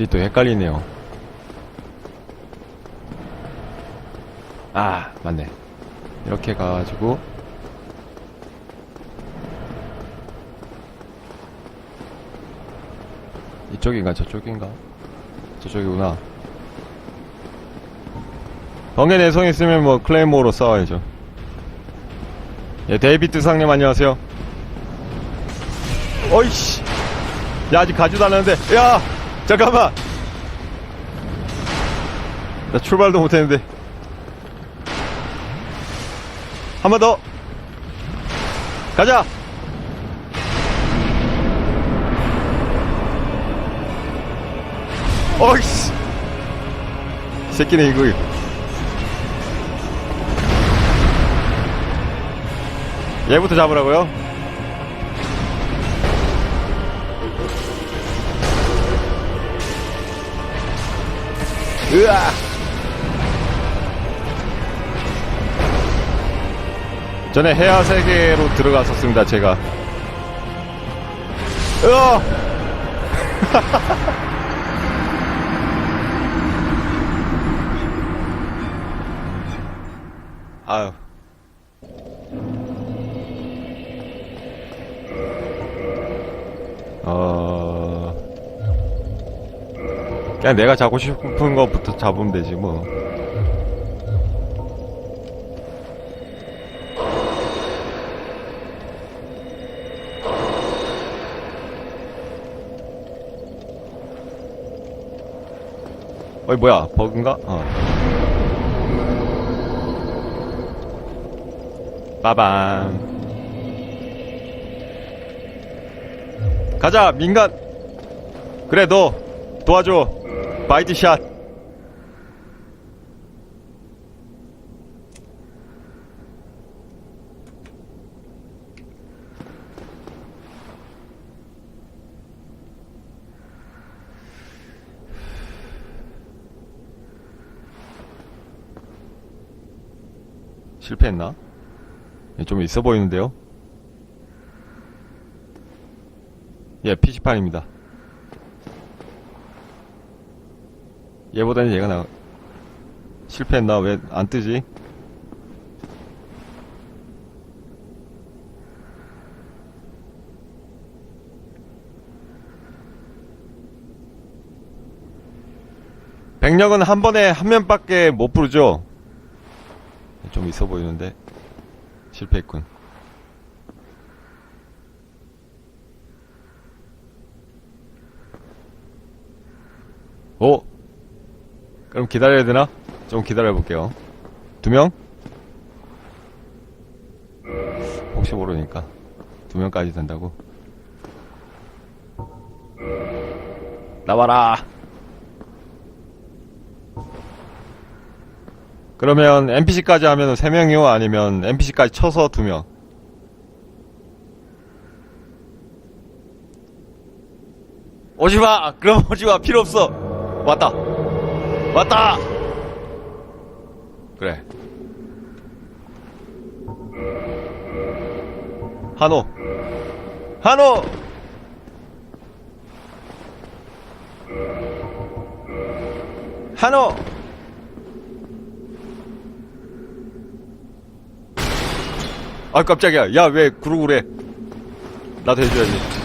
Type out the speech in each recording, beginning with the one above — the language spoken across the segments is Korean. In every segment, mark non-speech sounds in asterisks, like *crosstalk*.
길이 또 헷갈리네요. 아, 맞네. 이렇게 가가지고, 이쪽인가 저쪽인가? 저쪽이구나. 번개 내성 있으면 뭐 클레이모로 싸워야죠. 예, 데이비드 상님 안녕하세요. 어이씨. 야, 아직 가지도 않았는데. 야! 잠깐만! 나 출발도 못했는데. 한 번 더! 가자! 어이씨! 이 새끼네, 이거. 얘부터 잡으라고요? 으아! 전에 해야 세계로 들어갔었습니다, 제가. 으아! *laughs* 아유. 어. 그냥 내가 잡고 싶은 것부터 잡으면 되지, 뭐. 어이, 뭐야, 버그인가? 어. 빠밤. 가자, 민간! 그래, 너, 도와줘. 바이트 샷. 실패했나? 예, 좀 있어 보이는데요? 예, PC판입니다. 얘보다는 얘가 나, 실패했나? 왜 안 뜨지? 백령은 한 번에 한 면밖에 못 부르죠? 좀 있어 보이는데. 실패했군. 오! 그럼 기다려야 되나? 좀 기다려 볼게요. 두 명? 혹시 모르니까. 두 명까지 된다고. 나와라! 그러면 NPC까지 하면 3명이요? 아니면 NPC까지 쳐서 2명? 오지마! 그럼 오지마! 필요 없어! 왔다! 왔다! 그래. 한호! 한호! 한호! 아 깜짝이야 야왜 그러고 그래 나도 해줘야지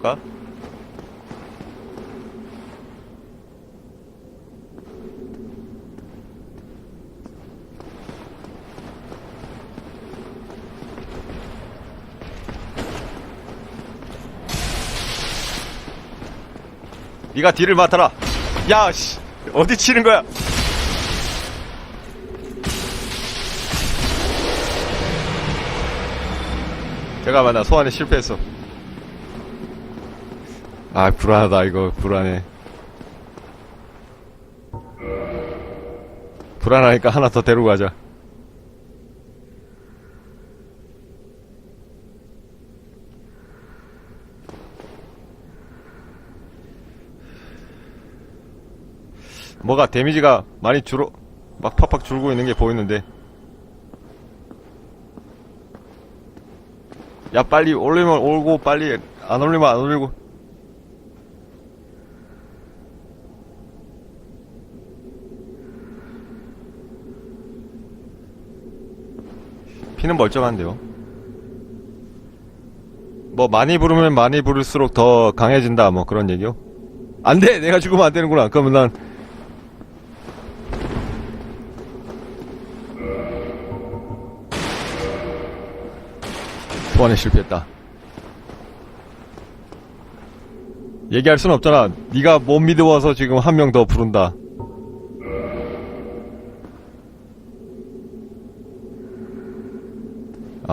가볼까? 네가 뒤를 맡아라. 야, 씨, 어디 치는 거야? 잠깐만, 나 소환에 실패했어. 아, 불안하다, 이거, 불안해. 불안하니까 하나 더 데리고 가자. 뭐가 데미지가 많이 줄어 막 팍팍 줄고 있는 게 보이는데 야, 빨리 올리면 올고, 빨리 안 올리면 안 올리고. 피는 멀쩡한데요. 뭐 많이 부르면 많이 부를수록 더 강해진다 뭐 그런 얘기요? 안 돼! 내가 죽으면 안 되는구나. 그러면 난 소환에 실패했다. 얘기할 순 없잖아. 네가 못 믿어와서 지금 한 명 더 부른다.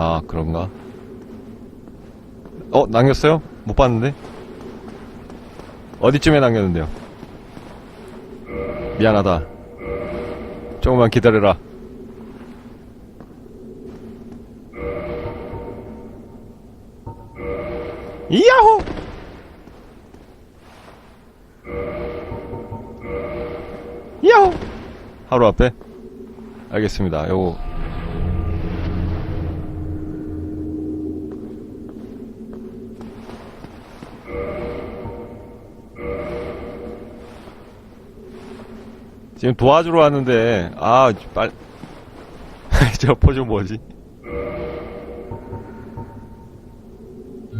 아, 그런가? 어, 남겼어요? 못 봤는데? 어디쯤에 남겼는데요? 미안하다. 조금만 기다려라. 이야호! 이야호! 하루 앞에? 알겠습니다. 요거. 지금 도와주러 왔는데, 아, 빨, *laughs* 저 포즈 뭐지?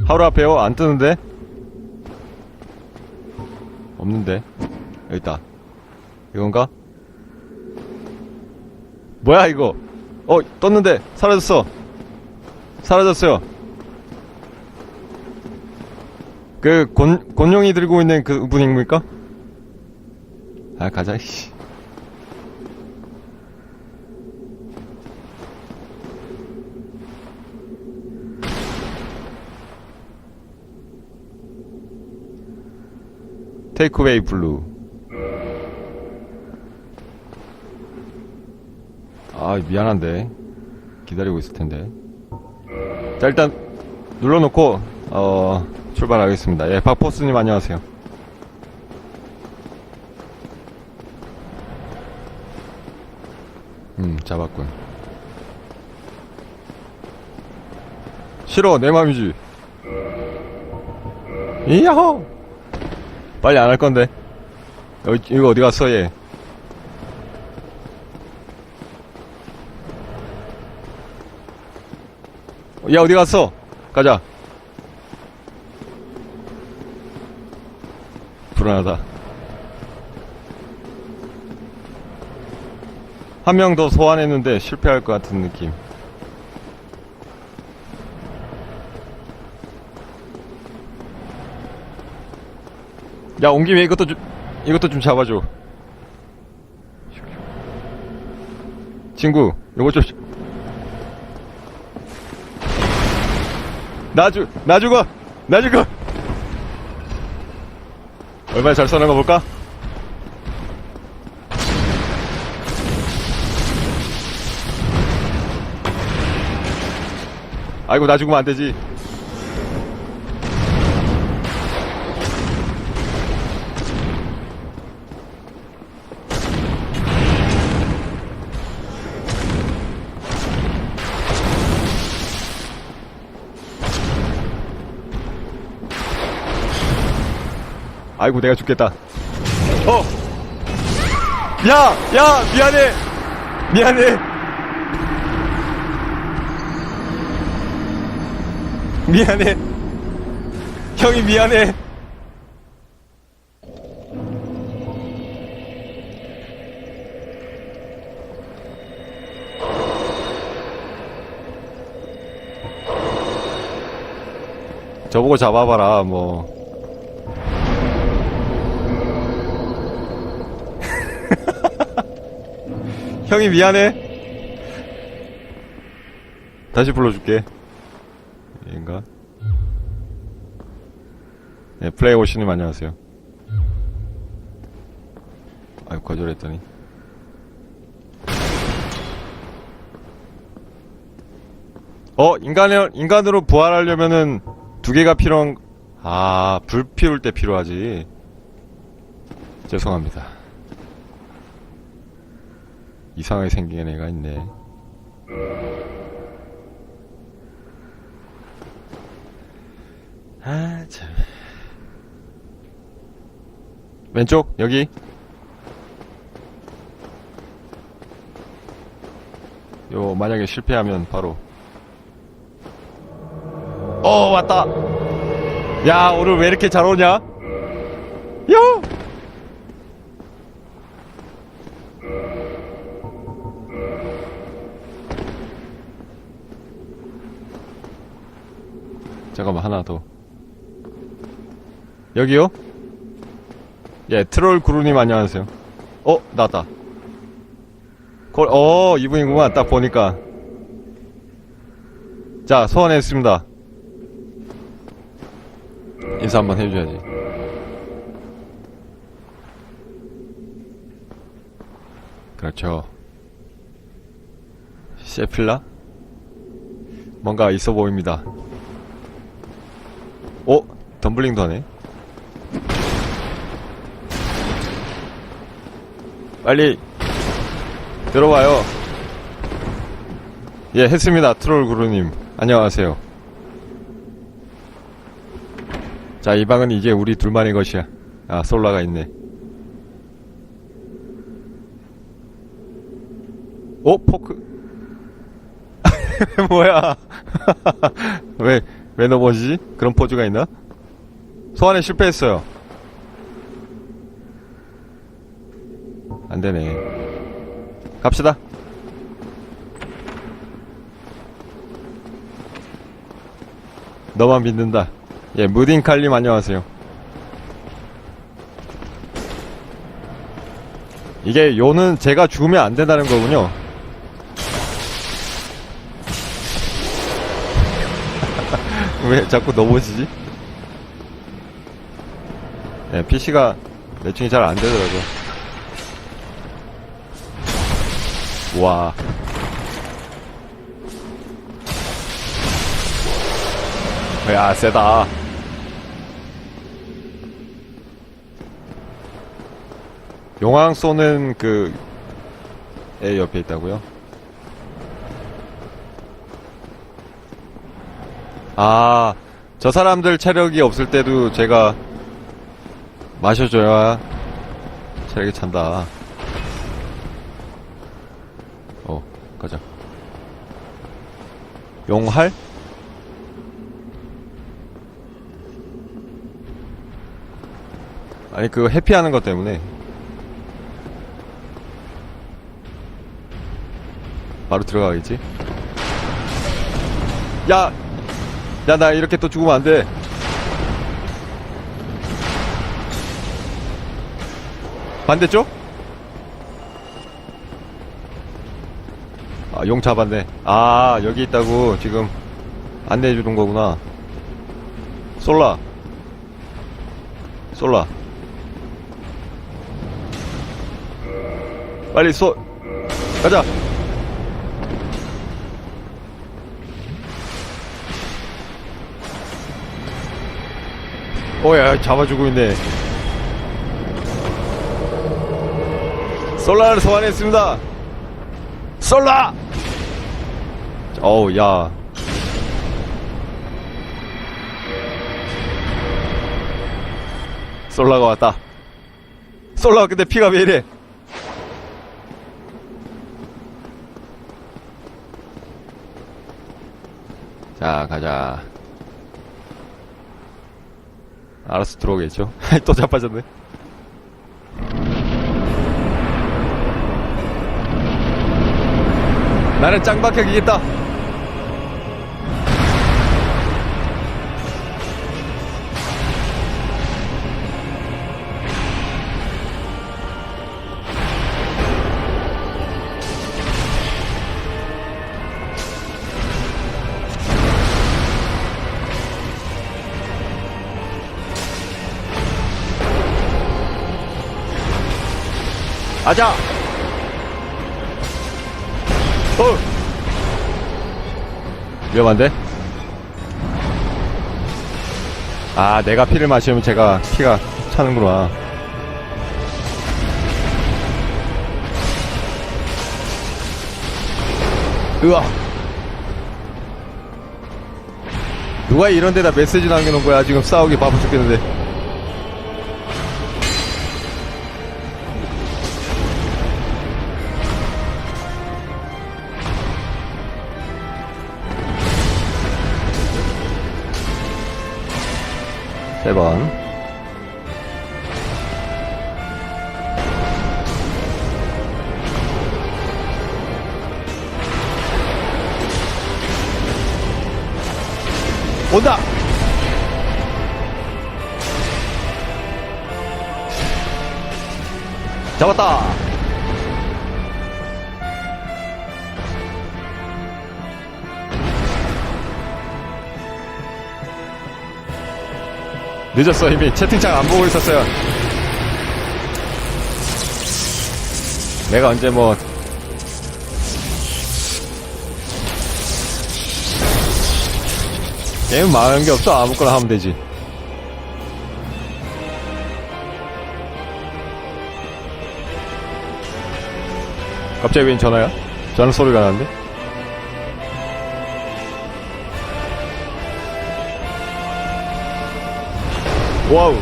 하루 앞에요? 안 뜨는데? 없는데? 여기 있다. 이건가? 뭐야, 이거? 어, 떴는데, 사라졌어. 사라졌어요. 그, 곤, 곤룡이 들고 있는 그 분입니까? 아, 가자, 씨. 테이크웨이 블루. 아, 미안한데. 기다리고 있을 텐데. 자, 일단, 눌러놓고, 어, 출발하겠습니다. 예, 박포스님 안녕하세요. 음, 잡았군. 싫어, 내 맘이지. 이야호! 빨리 안 할 건데. 여기, 이거 어디 갔어, 얘? 얘 어디 갔어? 가자. 불안하다. 한 명 더 소환했는데 실패할 것 같은 느낌. 야, 온 김에 이것도 좀, 이것도 좀 잡아줘. 친구, 이거 좀. 나 죽, 나 죽어! 나 죽어! 얼마나 잘 써는 거 볼까? 아이고, 나 죽으면 안 되지. 아이고, 내가 죽겠다. 어! 야! 야! 미안해! 미안해! 미안해. 형이 미안해. 저보고 잡아봐라, 뭐. 형이 미안해. 다시 불러줄게. 얘인가? 네, 플레이 오시님 안녕하세요. 아유, 거절했더니. 어, 인간을, 인간으로 부활하려면은 두 개가 필요한, 아, 불 피울 때 필요하지. 죄송합니다. 이상하게 생긴 애가 있네. 아, 참. 왼쪽, 여기. 요, 만약에 실패하면 바로. 어, 왔다! 야, 오늘 왜 이렇게 잘 오냐? 하나 더. 여기요? 예, 트롤 구루님 안녕하세요. 어, 나왔다. 걸, 어, 이분이구만. 딱 보니까. 자, 소환했습니다. 인사 한번 해줘야지. 그렇죠. 세필라? 뭔가 있어 보입니다. 어? 덤블링도 하네. 빨리 들어와요. 예, 했습니다. 트롤 구루님. 안녕하세요. 자, 이 방은 이제 우리 둘만의 것이야. 아, 솔라가 있네. 오, 포크. *laughs* 뭐야. *laughs* 왜, 왜 넘어지지? 그런 포즈가 있나? 소환에 실패했어요. 안 되네. 갑시다. 너만 믿는다. 예, 무딘 칼님 안녕하세요. 이게 요는 제가 죽으면 안 된다는 거군요. 왜 자꾸 넘어지지? 예, PC가 매칭이 잘 안 되더라고요. 와. 야, 세다. 용왕 쏘는 그, 애 옆에 있다고요? 아, 저 사람들 체력이 없을 때도 제가 마셔줘야 체력이 찬다. 어, 가자. 용할? 아니, 그거 해피하는 것 때문에. 바로 들어가겠지? 야! 야, 나 이렇게 또 죽으면 안 돼. 반대쪽? 아, 용 잡았네. 아, 여기 있다고 지금 안내해 주는 거구나. 솔라. 솔라. 빨리 쏘. 가자. 오야 잡아주고 있네. 솔라를 소환했습니다. 솔라. 어우 야. 솔라가 왔다. 솔라 근데 피가 왜 이래? 자 가자. 알아서 들어오겠죠. *laughs* 또 자빠졌네. 나는 짱박혀 이겠다. 아자! 어! 위험한데? 아, 내가 피를 마시면 제가 피가 차는구나. 으아! 누가 이런 데다 메시지 남겨놓은 거야? 지금 싸우기 바빠 죽겠는데. 세 번. 온다! 잡았다! 늦었어, 이미. 채팅창 안 보고 있었어요. 내가 언제 뭐, 게임 망하는 게 없어. 아무거나 하면 되지. 갑자기 웬 전화야? 전화 소리가 나는데? 와우.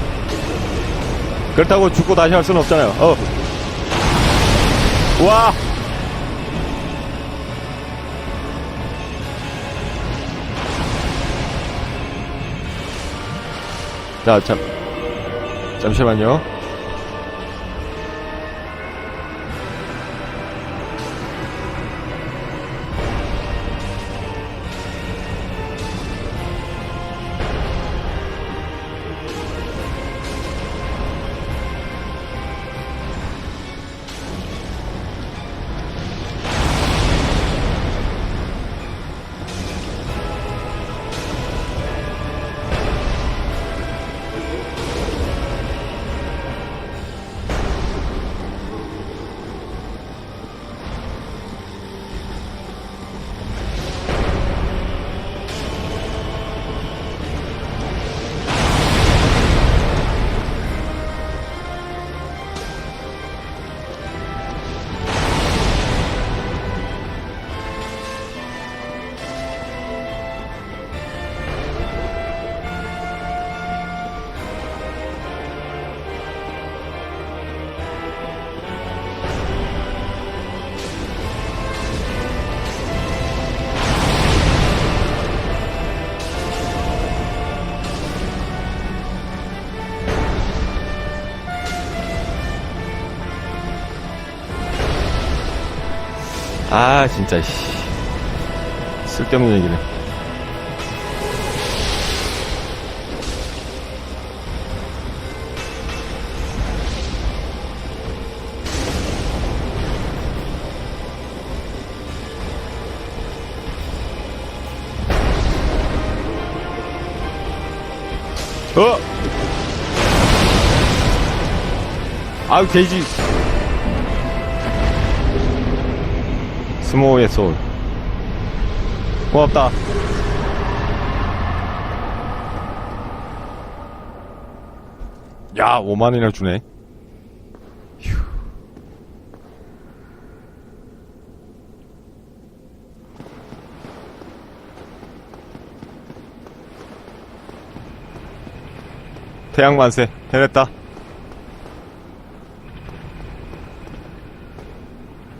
그렇다고 죽고 다시 할 수는 없잖아요. 어. 와! 자, 잠, 잠시만요. 아, 진짜, 씨. 쓸데없는 얘기네. 어! 아우, 돼지. 스모의 소울. 고맙다. 야, 5만원이나 주네. 휴. 태양 만세. 해냈다.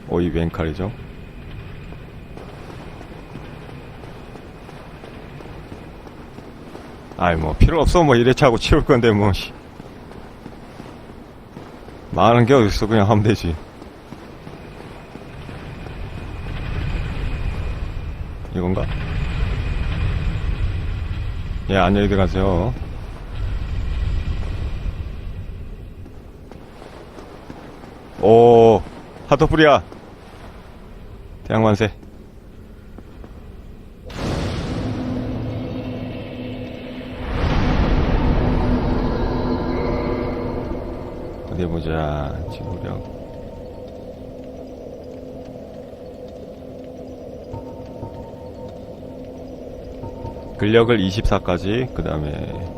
오이 웬칼이죠? 아이 뭐 필요 없어. 뭐 이래 차고 치울 건데 뭐 씨. 많은 게 어딨어 그냥 하면 되지. 이건가? 예 안녕히 들어가세요. 오 하토프리야. 태양만세 어디 보자 지구력 근력을 24까지 그 다음에